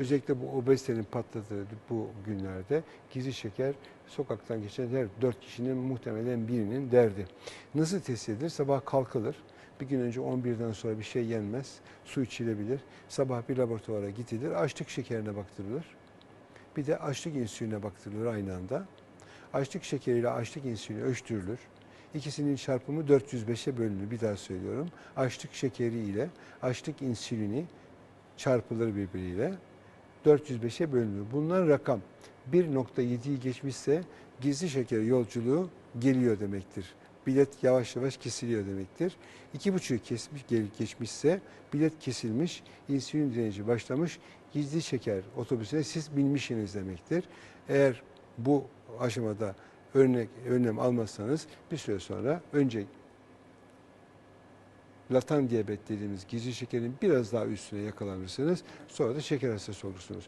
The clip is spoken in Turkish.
Özellikle bu obezitenin patladığı bu günlerde gizli şeker sokaktan geçen her dört kişinin muhtemelen birinin derdi. Nasıl test edilir? Sabah kalkılır. Bir gün önce 11'den sonra bir şey yenmez. Su içilebilir. Sabah bir laboratuvara gidilir. Açlık şekerine baktırılır. Bir de açlık insüline baktırılır aynı anda. Açlık şekeriyle açlık insülini ölçtürülür. İkisinin çarpımı 405'e bölünür. Bir daha söylüyorum. Açlık şekeri ile açlık insülini çarpılır birbiriyle. 405'e bölünür. Bunların rakam 1.7'yi geçmişse gizli şeker yolculuğu geliyor demektir. Bilet yavaş yavaş kesiliyor demektir. 2.5'ü kesmiş, geçmişse bilet kesilmiş, insülin direnci başlamış, gizli şeker otobüsüne siz binmişsiniz demektir. Eğer bu aşamada örnek önlem almazsanız bir süre sonra önce latan diyabet dediğimiz gizli şekerin biraz daha üstüne yakalanırsınız. Sonra da şeker hastası olursunuz.